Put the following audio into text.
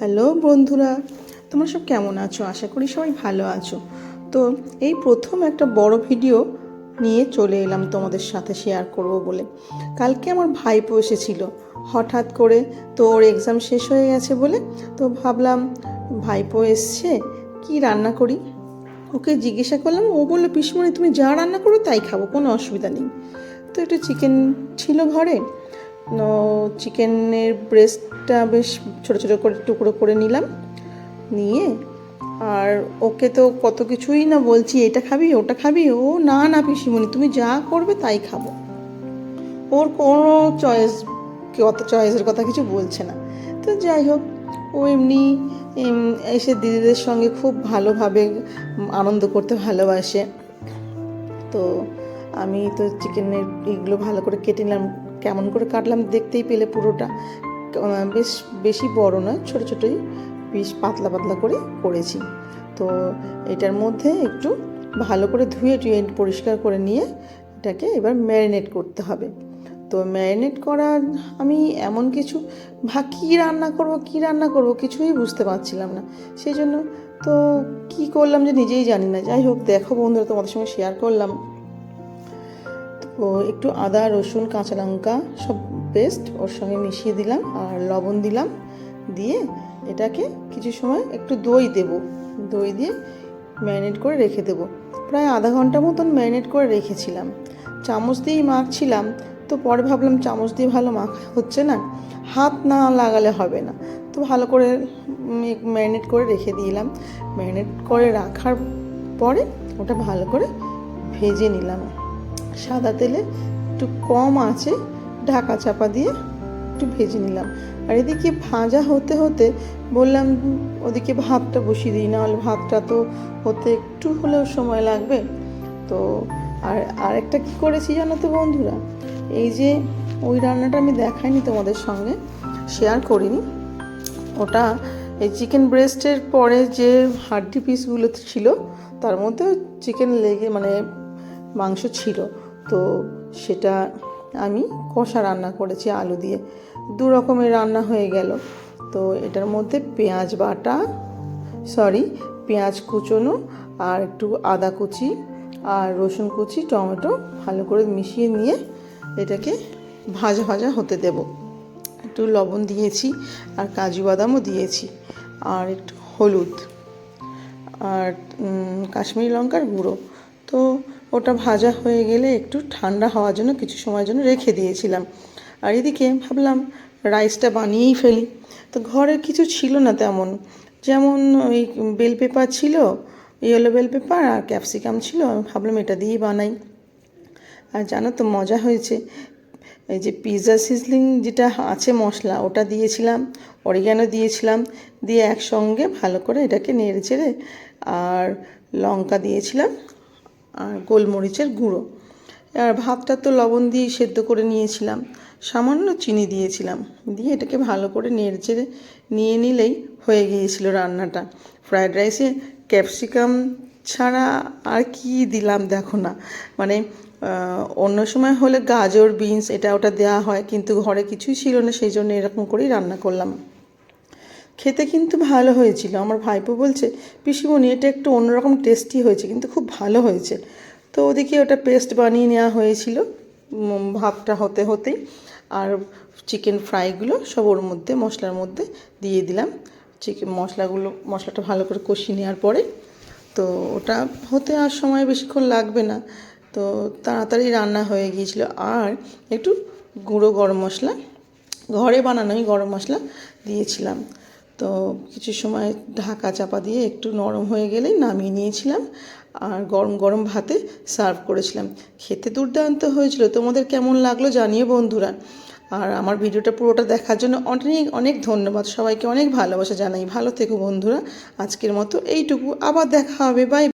Hello বন্ধুরা, তোমরা সব কেমন আছো? আশা করি সবাই ভালো আছো। তো এই প্রথম একটা বড় ভিডিও নিয়ে চলে এলাম তোমাদের সাথে শেয়ার করব বলে। কালকে আমার ভাইপো এসেছিল, হঠাৎ করে তো ওর এক্সাম শেষ হয়ে গেছে বলে, তো ভাবলাম ভাইপো এসছে, কি রান্না করি? ওকে জিজ্ঞাসা করলাম, ও বলল, পিসমণি, তুমি যা রান্না করো তাই খাব, কোনো অসুবিধা নেই। তো একটু চিকেন ছিল ঘরে চিকেনের ব্রেস্টটা বেশ ছোটো ছোটো করে টুকরো করে নিলাম, নিয়ে আর ওকে তো কত কিছুই না বলছি, এটা খাবি, ওটা খাবি? ও না না পিসিমণি, তুমি যা করবে তাই খাব। ওর কোনো চয়েস অত চয়েসের কথা কিছু বলছে না। তো যাই হোক, ও এমনি এসে দিদিদের সঙ্গে খুব ভালোভাবে আনন্দ করতে ভালোবাসে। তো আমি তো চিকেনের এগুলো ভালো করে কেটে নিলাম। কেমন করে কাটলাম দেখতেই পেলে পুরোটা। বেশ বেশি বড় নয়, ছোটো ছোটোই পিস পাতলা পাতলা করে করেছি। তো এটার মধ্যে একটু ভালো করে ধুয়ে টুয়ে পরিষ্কার করে নিয়ে এটাকে এবার ম্যারিনেট করতে হবে। তো ম্যারিনেট করার আমি এমন কিছু ভা, কী রান্না করব, কী রান্না করব কিছুই বুঝতে পারছিলাম না। সেই জন্য তো কি করলাম যে নিজেই জানি না। যাই হোক, দেখো বন্ধুরা, তোমাদের সঙ্গে শেয়ার করলাম। তো একটু আদা, রসুন, কাঁচা লঙ্কা সব পেস্ট ওর সঙ্গে মিশিয়ে দিলাম আর লবণ দিলাম। দিয়ে এটাকে কিছু সময় একটু দই দেব। দই দিয়ে ম্যারিনেট করে রেখে দেবো। প্রায় আধা ঘণ্টা মতন ম্যারিনেট করে রেখেছিলাম। চামচ দিয়েই মাখছিলাম। তো পরে ভাবলাম চামচ দিয়ে ভালো মাখা হচ্ছে না। হাত না লাগালে হবে না। তো ভালো করে ম্যারিনেট করে রেখে দিলাম। ম্যারিনেট করে রাখার পরে ওটা ভালো করে ভেজে নিলাম। সাদা তেলে একটু কম আছে, ঢাকা চাপা দিয়ে একটু ভেজে নিলাম। আর এদিকে ভাজা হতে হতে বললাম, ওদিকে ভাতটা বসিয়ে দিই, নাহলে ভাতটা তো হতে একটু হলেও সময় লাগবে। তো আর আরেকটা কি করেছি জানো তো বন্ধুরা? এই যে ওই রান্নাটা আমি দেখাইনি তোমাদের সঙ্গে শেয়ার করিনি। ওটা এই চিকেন ব্রেস্টের পরে যে হাড্ডি পিসগুলো ছিল, তার মধ্যে চিকেন লেগে মানে মাংস ছিল। তো সেটা আমি কষা রান্না করেছি আলু দিয়ে। দু রকমের রান্না হয়ে গেল। তো এটার মধ্যে পেঁয়াজ বাটা সরি পেঁয়াজ কুচোনো আর একটু আদা কুচি আর রসুন কুচি, টমেটো ভালো করে মিশিয়ে নিয়ে এটাকে ভাজা ভাজা হতে দেবো। একটু লবণ দিয়েছি আর কাজু বাদামও দিয়েছি আর একটু হলুদ আর কাশ্মীরি লঙ্কার গুঁড়ো। তো ওটা ভাজা হয়ে গেলে একটু ঠান্ডা হওয়ার জন্য কিছু সময়ের জন্য রেখে দিয়েছিলাম। আর এদিকে ভাবলাম রাইসটা বানিয়েই ফেলি। তো ঘরে কিছু ছিল না তেমন। যেমন ওই বেল পেপার ছিল, ইয়েলো বেল পেপার আর ক্যাপসিকাম ছিল, আমি ভাবলাম এটা দিয়েই বানাই। আর জানো তো মজা হয়েছে। এই যে পিৎজা সিজলিং যেটা আছে মশলা, ওটা দিয়েছিলাম অরিগ্যানো দিয়েছিলাম, দিয়ে একসঙ্গে ভালো করে এটাকে নেড়ে চেড়ে আর লঙ্কা দিয়েছিলাম। আর গোলমরিচের গুঁড়ো। আর ভাতটা তো লবণ দিয়ে সেদ্ধ করে নিয়েছিলাম। সামান্য চিনি দিয়েছিলাম। দিয়ে এটাকে ভালো করে নেড়ে নিয়ে নিলেই হয়ে গিয়েছিল রান্নাটা। ফ্রায়েড রাইসে ক্যাপসিকাম ছাড়া আর কি দিলাম দেখো না। মানে অন্য সময় হলে গাজর, বিনস এটা ওটা দেওয়া হয়, কিন্তু ঘরে কিছুই ছিল না, সেই জন্য এরকম করেই রান্না করলাম। খেতে কিন্তু ভালো হয়েছিল। আমার ভাইপো বলছে, পিসিমণি, এটা একটু অন্যরকম টেস্টি হয়েছে, কিন্তু খুব ভালো হয়েছে। তো ওদিকে ওটা পেস্ট বানিয়ে নেওয়া হয়েছিল ভাতটা হতে হতেই। আর চিকেন ফ্রাইগুলো সব ওর মধ্যে, মশলার মধ্যে দিয়ে দিলাম। চিকেন মশলাগুলো, মশলাটা ভালো করে কষিয়ে নেওয়ার পরে, তো ওটা হতে আর সময় বেশিক্ষণ লাগবে না। তো তাড়াতাড়ি রান্না হয়ে গিয়েছিল। আর একটু গুঁড়ো গরম মশলা, ঘরে বানানোই গরম মশলা দিয়েছিলাম। তো কিছু সময় ঢাকা চাপা দিয়ে একটু নরম হয়ে গেলেই নামিয়ে নিয়েছিলাম আর গরম গরম ভাতে সার্ভ করেছিলাম। খেতে দুর্দান্ত হয়েছিল। তোমাদের কেমন লাগল জানিয়ে বন্ধুরা। আর আমার ভিডিওটা পুরোটা দেখার জন্য অনেক অনেক ধন্যবাদ। সবাইকে অনেক ভালোবাসা জানাই। ভালো থেকো বন্ধুরা। আজকের মতো এইটুকু। আবার দেখা হবে। বাই